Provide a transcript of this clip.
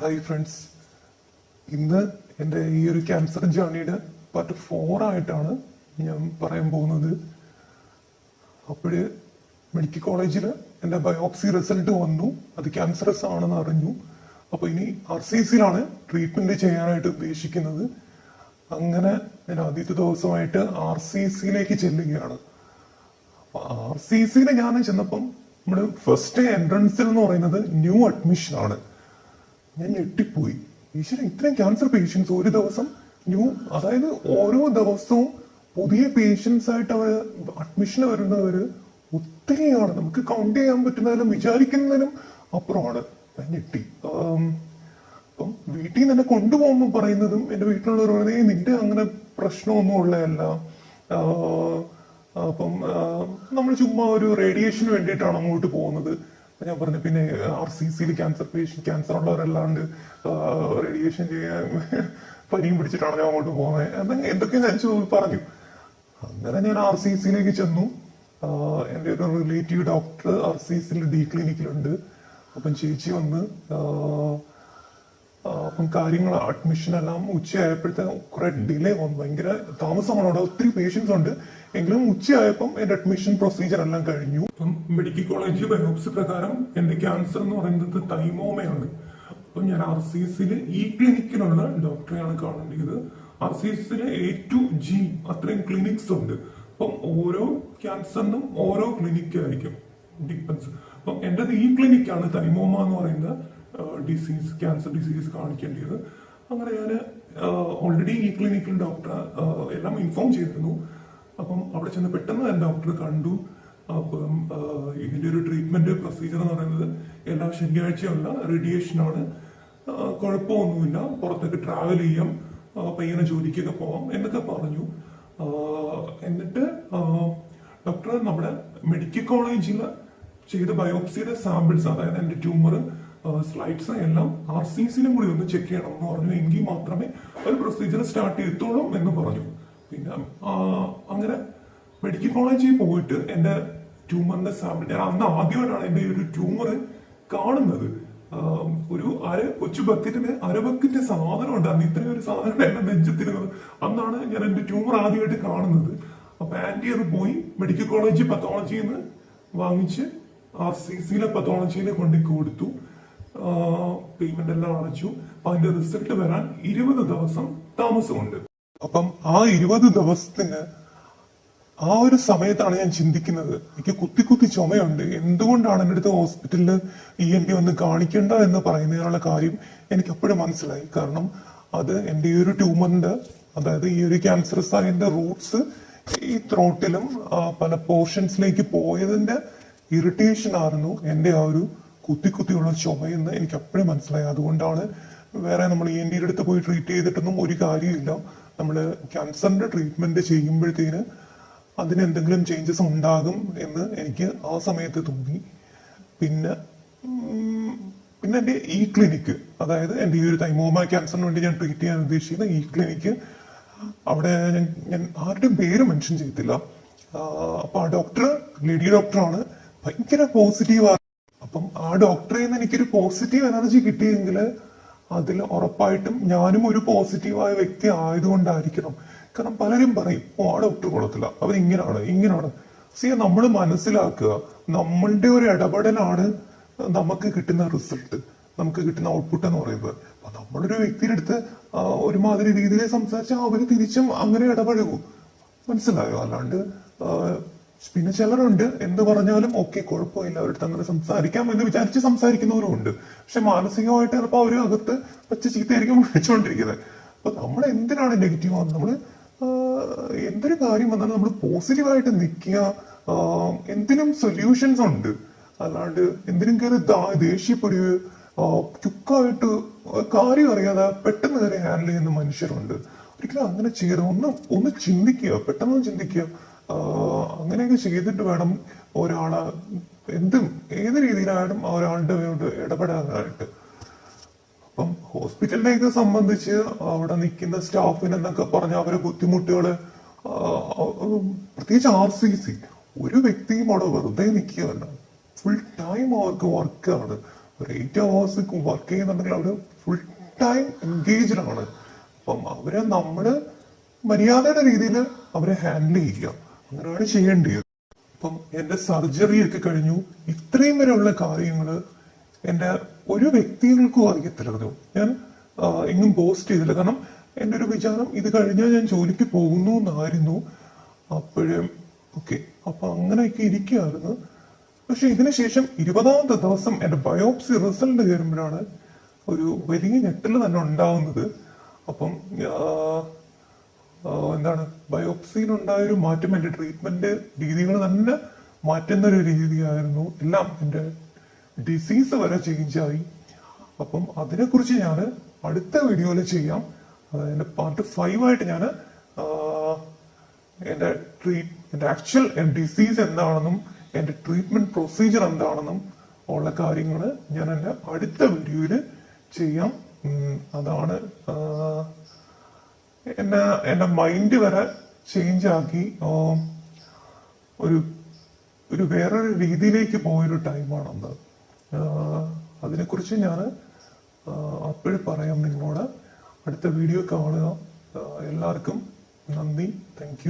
Hi friends ഇന്ന് എന്റെ ഈ ഒരു ക്യാൻസർ ജേർണിയുടെ പാർട്ട് ഫോർ ആയിട്ടാണ് ഞാൻ പറയാൻ പോകുന്നത്. അപ്പോഴ് മെഡിക്കൽ കോളേജിൽ എന്റെ ബയോപ്സി റിസൾട്ട് വന്നു. അത് ക്യാൻസറസ് ആണെന്ന് അറിഞ്ഞു. അപ്പോൾ ഇനി ആർ സി സിയിലാണ് ട്രീറ്റ്മെന്റ് ചെയ്യാനായിട്ട് ഉദ്ദേശിക്കുന്നത്. അങ്ങനെ ഞാൻ ആദ്യത്തെ ദിവസമായിട്ട് ആർ സി സിയിലേക്ക് ചെല്ലുകയാണ്. ആർ സി സിയിൽ ഞാൻ ചെന്നപ്പം നമ്മുടെ ഫസ്റ്റ് എൻട്രൻസിൽ എന്ന് പറയുന്നത് ന്യൂ അഡ്മിഷൻ ആണ്. ഞാൻ ഞെട്ടിപ്പോയി. ഈശ്വരൻ ഇത്രയും ക്യാൻസർ പേഷ്യൻസ് ഒരു ദിവസം ന്യൂ അതായത് ഓരോ ദിവസവും പുതിയ പേഷ്യൻസ് ആയിട്ട് അവർ അഡ്മിഷൻ വരുന്നവര് ഒത്തിരിയാണ്. നമുക്ക് കൗണ്ട് ചെയ്യാൻ പറ്റുന്നതിലും വിചാരിക്കുന്നതിലും അപ്പുറമാണ്. ഞാൻ ഞെട്ടി. അപ്പം വീട്ടിൽ നിന്ന് എന്നെ കൊണ്ടുപോകുമ്പോൾ പറയുന്നതും എന്റെ വീട്ടിലുള്ളവർ പറയുന്നത് നിന്റെ അങ്ങനെ പ്രശ്നമൊന്നും ഉള്ളതല്ല. അപ്പം നമ്മൾ ചുമ്മാ ഒരു റേഡിയേഷന് വേണ്ടിയിട്ടാണ് അങ്ങോട്ട് പോകുന്നത്. ഞാൻ പറഞ്ഞു പിന്നെ ആർ സി സിയിൽ ക്യാൻസർ പേഷ്യൻ ക്യാൻസർ ഉള്ളവരല്ലാണ്ട് റേഡിയേഷൻ ചെയ്യാൻ പനിയും പിടിച്ചിട്ടാണ് ഞാൻ അങ്ങോട്ട് പോകുന്നത് എന്തെങ്കിലും എന്തൊക്കെ ഞാൻ പറഞ്ഞു. അങ്ങനെ ഞാൻ ആർ സി സിയിലേക്ക് ചെന്നു. എന്റെ ഒരു റിലേറ്റീവ് ഡോക്ടർ ആർ സി സിയിൽ ഡി ക്ലിനിക്കിലുണ്ട് അപ്പം ചേച്ചി വന്ന് അപ്പം കാര്യങ്ങൾ അഡ്മിഷൻ എല്ലാം ഉച്ചയായപ്പോഴത്തേക്കും കുറെ ഡിലേ വന്നു. ഭയങ്കര താമസമാണ് അവിടെ ഒത്തിരി പേഷ്യൻസ് ഉണ്ട്. എങ്കിലും ഉച്ചയായപ്പം എന്റെ അഡ്മിഷൻ പ്രൊസീജിയർ എല്ലാം കഴിഞ്ഞു. അപ്പം മെഡിക്കൽ കോളേജിൽ ബയോപ്സി പ്രകാരം എന്റെ ക്യാൻസർ എന്ന് പറയുന്നത് തൈമോമയാണ് അപ്പം ഞാൻ ആർ സി സിയിൽ ഈ ക്ലിനിക്കിലുള്ള ഡോക്ടറെയാണ് കാണേണ്ടത് ആർ സി സിയിൽ എ ടു ജി അത്രയും ക്ലിനിക്സ് ഉണ്ട്. അപ്പം ഓരോ ക്യാൻസറിനും ഓരോ ക്ലിനിക്കായിരിക്കും ഡിപ്പെൻസ് അപ്പം എന്റേത് ഈ ക്ലിനിക്കാണ് തൈമോമ എന്ന് പറയുന്ന ഡിസീസ് ക്യാൻസർ ഡിസീസ് കാണിക്കേണ്ടത് അങ്ങനെ ഞാൻ ഓൾറെഡി ഈ ക്ലിനിക്കിൽ ഡോക്ടർ എല്ലാം ഇൻഫോം ചെയ്തിരുന്നു. അപ്പം അവിടെ ചെന്ന് പെട്ടെന്ന് തന്നെ ഡോക്ടറെ കണ്ടു. അപ്പം ഇതിന്റെ ഒരു ട്രീറ്റ്മെന്റ് പ്രൊസീജിയർ എന്ന് പറയുന്നത് എല്ലാ ശനിയാഴ്ചയുള്ള റേഡിയേഷനാണ് കുഴപ്പമൊന്നുമില്ല. പുറത്തേക്ക് ട്രാവൽ ചെയ്യാം. പയ്യനെ ജോലിക്കൊക്കെ പോവാം എന്നൊക്കെ പറഞ്ഞു. എന്നിട്ട് ഡോക്ടർ നമ്മുടെ മെഡിക്കൽ കോളേജിൽ ചെയ്ത ബയോപ്സിയുടെ സാമ്പിൾസ് അതായത് എന്റെ ട്യൂമർ സ്ലൈഡ്സ് എല്ലാം ആർ സി സിനും കൂടി ഒന്ന് ചെക്ക് ചെയ്യണം. എന്ന് പറഞ്ഞു എങ്കിൽ മാത്രമേ ഒരു പ്രൊസീജിയർ സ്റ്റാർട്ട് ചെയ്യത്തുള്ളൂ എന്ന് പറഞ്ഞു. പിന്നെ അങ്ങനെ മെഡിക്കൽ കോളേജിൽ പോയിട്ട് എന്റെ ട്യൂമറിന്റെ സാമ്പിൾ ഞാൻ അന്ന് ആദ്യമായിട്ടാണ് എന്റെ ഒരു ട്യൂമർ കാണുന്നത്. ഒരു അര കൊച്ചു ബക്കറ്റിന് അര ബക്കറ്റ് സാധനം ഉണ്ട്. അന്ന് ഇത്രയും ഒരു സാധനം എന്റെ നെഞ്ചത്തിരുന്നത് അന്നാണ് ഞാൻ എന്റെ ട്യൂമർ ആദ്യമായിട്ട് കാണുന്നത്. അപ്പൊ ആന്റി അത് പോയി മെഡിക്കൽ കോളേജ് പത്തോളജിയിൽ നിന്ന് വാങ്ങിച്ച് ആർ സി സിയിലെ പത്തോളജിയിൽ കൊണ്ടു കൊടുത്തു പേയ്മെന്റ് എല്ലാം അടച്ചു. അതിന്റെ റിസൾട്ട് വരാൻ ഇരുപത് ദിവസം താമസമുണ്ട്. അപ്പം ആ ഇരുപത് ദിവസത്തിന് ആ ഒരു സമയത്താണ് ഞാൻ ചിന്തിക്കുന്നത്. എനിക്ക് കുത്തി കുത്തി ചുമയുണ്ട്. എന്തുകൊണ്ടാണ് എന്റെ അടുത്ത് ഹോസ്പിറ്റലിൽ ഇ എൻ ടി വന്ന് കാണിക്കേണ്ട എന്ന് പറയുന്നതിനുള്ള കാര്യം എനിക്ക് അപ്പോഴും മനസ്സിലായി. കാരണം അത് എന്റെ ഈ ഒരു ട്യൂമറിന്റെ അതായത് ഈ ഒരു ക്യാൻസറസ് സൈന്റെ റൂട്ട്സ് ഈ ത്രോട്ടിലും പല പോർഷൻസിലേക്ക് പോയതിന്റെ ഇറിറ്റേഷൻ ആയിരുന്നു എന്റെ ആ ഒരു കുത്തി കുത്തിയുള്ള ചുമയെന്ന് എനിക്ക് അപ്പോഴും മനസ്സിലായി. അതുകൊണ്ടാണ് വേറെ നമ്മൾ ഇ എൻ ഡിയുടെ അടുത്ത് പോയി ട്രീറ്റ് ചെയ്തിട്ടൊന്നും ഒരു കാര്യമില്ല നമ്മൾ ക്യാൻസറിന്റെ ട്രീറ്റ്മെന്റ് ചെയ്യുമ്പോഴത്തേന് അതിന് എന്തെങ്കിലും ചേഞ്ചസ് ഉണ്ടാകും എന്ന് എനിക്ക് ആ സമയത്ത് തോന്നി. പിന്നെ പിന്നെ എന്റെ ഈ ക്ലിനിക്ക് അതായത് എന്റെ ഈ ഒരു തൈമോമ ക്യാൻസറിന് വേണ്ടി ഞാൻ ട്രീറ്റ് ചെയ്യാൻ ഉദ്ദേശിക്കുന്ന ഈ ക്ലിനിക്ക് അവിടെ ഞാൻ ഞാൻ ആരുടെയും പേര് മെൻഷൻ ചെയ്തില്ല അപ്പോൾ ആ ഡോക്ടർ ലേഡി ഡോക്ടറാണ് ഭയങ്കര പോസിറ്റീവ് അപ്പം ആ ഡോക്ടറിൽ നിന്ന് എനിക്കൊരു പോസിറ്റീവ് എനർജി കിട്ടിയെങ്കിൽ അതിൽ ഉറപ്പായിട്ടും ഞാനും ഒരു പോസിറ്റീവായ വ്യക്തി ആയതുകൊണ്ടായിരിക്കണം. കാരണം പലരും പറയും ഓ ആ ഡോക്ടർ കൊള്ളത്തില്ല. അവരിങ്ങനാണ് ഇങ്ങനാണ്. സി നമ്മൾ മനസ്സിലാക്കുക നമ്മളുടെ ഒരു ഇടപെടലാണ് നമുക്ക് കിട്ടുന്ന റിസൾട്ട് നമുക്ക് കിട്ടുന്ന ഔട്ട്പുട്ട് എന്ന് പറയുന്നത്. അപ്പൊ നമ്മളൊരു വ്യക്തിയുടെ അടുത്ത് ഒരുമാതിരി രീതിയിൽ സംസാരിച്ചാൽ അവർ തിരിച്ചും അങ്ങനെ ഇടപഴകും. മനസ്സിലായോ? അല്ലാണ്ട് പിന്നെ ചിലരുണ്ട് എന്ത് പറഞ്ഞാലും ഓക്കെ കുഴപ്പമില്ല അവരുടെ അങ്ങനെ സംസാരിക്കാം എന്ന് വിചാരിച്ച് സംസാരിക്കുന്നവരും ഉണ്ട്. പക്ഷെ മാനസികമായിട്ട് ചിലപ്പോൾ അവർ അകത്ത് വെച്ച് ചീത്തയായിരിക്കും വിളിച്ചുകൊണ്ടിരിക്കുന്നത് അപ്പൊ നമ്മൾ എന്തിനാണ് നെഗറ്റീവ് ആവുന്നത്? നമ്മൾ ആ, എന്തൊരു കാര്യം വന്നാലും നമ്മൾ പോസിറ്റീവായിട്ട് നിൽക്കുക എന്തിനും സൊല്യൂഷൻസ് ഉണ്ട്. അല്ലാണ്ട് എന്തിനും കയറി ദേഷ്യപ്പെടുക ചുക്കായിട്ട് കാര്യം അറിയാതെ പെട്ടെന്ന് കയറി ഹാൻഡിൽ ചെയ്യുന്ന മനുഷ്യരുണ്ട്. ഒരിക്കലും അങ്ങനെ ചെയ്യരുത്. ഒന്ന് ഒന്ന് ചിന്തിക്കുക പെട്ടെന്ന് ചിന്തിക്കുക. അങ്ങനെയൊക്കെ ചെയ്തിട്ട് വേണം ഒരാളെ എന്തും ഏത് രീതിയിലായാലും ഒരാളുടെ മേലോട്ട് ഇടപെടാനായിട്ട്. അപ്പം ഹോസ്പിറ്റലിനെയൊക്കെ സംബന്ധിച്ച് അവിടെ നിൽക്കുന്ന സ്റ്റാഫിനെന്നൊക്കെ പറഞ്ഞ അവരെ ബുദ്ധിമുട്ടുകൾ ആ, പ്രത്യേകിച്ച് ആർ സി സി ഒരു വ്യക്തിയും അവിടെ വെറുതെ നിൽക്കുകയല്ല. ഫുൾ ടൈം അവർക്ക് വർക്കാണ് ഒരു എയ്റ്റ് അവേഴ്സ് വർക്ക് ചെയ്യുന്നുണ്ടെങ്കിൽ അവർ ഫുൾ ടൈം എൻഗേജ്ഡ് ആണ്. അപ്പം അവരെ നമ്മൾ മര്യാദയുടെ രീതിയിൽ അവരെ ഹാൻഡിൽ ചെയ്യുക. അങ്ങനെയാണ് ചെയ്യേണ്ടത്. അപ്പം എന്റെ സർജറി ഒക്കെ കഴിഞ്ഞു. ഇത്രയും വരെയുള്ള കാര്യങ്ങൾ എന്റെ ഒരു വ്യക്തികൾക്കും അറിയത്തില്ലായിരുന്നു ഞാൻ എങ്ങും പോസ്റ്റ് ചെയ്തില്ല. കാരണം എന്റെ ഒരു വിചാരം ഇത് കഴിഞ്ഞാൽ ഞാൻ ജോലിക്ക് പോകുന്നു എന്നായിരുന്നു. അപ്പോഴും ഓക്കെ അപ്പൊ അങ്ങനെയൊക്കെ ഇരിക്കുകയായിരുന്നു. പക്ഷെ ഇതിനുശേഷം ഇരുപതാമത്തെ ദിവസം എന്റെ ബയോപ്സി റിസൾട്ട് കയറുമ്പോഴാണ് ഒരു വലിയ ഞെട്ടൽ തന്നെ ഉണ്ടാവുന്നത്. അപ്പം എന്താണ് ബയോപ്സിയിലുണ്ടായ ഒരു മാറ്റം എന്റെ ട്രീറ്റ്മെന്റ് രീതികൾ തന്നെ മാറ്റുന്ന ഒരു രീതിയായിരുന്നു എല്ലാം എന്റെ ഡിസീസ് വരെ ചേഞ്ചായി അപ്പം അതിനെക്കുറിച്ച് ഞാൻ അടുത്ത വീഡിയോയിൽ ചെയ്യാം. അതായത് പാർട്ട് ഫൈവ് ആയിട്ട് ഞാൻ എന്റെ ട്രീറ്റ് എന്റെ ആക്ച്വൽ ഡിസീസ് എന്താണെന്നും എന്റെ ട്രീറ്റ്മെന്റ് പ്രൊസീജിയർ എന്താണെന്നും ഉള്ള കാര്യങ്ങൾ ഞാൻ എന്റെ അടുത്ത വീഡിയോയിൽ ചെയ്യാം. അതാണ് എന്നെ എന്റെ മൈൻഡ് വരെ ചേഞ്ച് ആക്കി. ഒരു ഒരു വേറൊരു രീതിയിലേക്ക് പോയൊരു ടൈമാണത് അതിനെക്കുറിച്ച് ഞാൻ അപ്പോഴും പറയാം നിങ്ങളോട്. അടുത്ത വീഡിയോ കാണുക. എല്ലാവർക്കും നന്ദി. താങ്ക്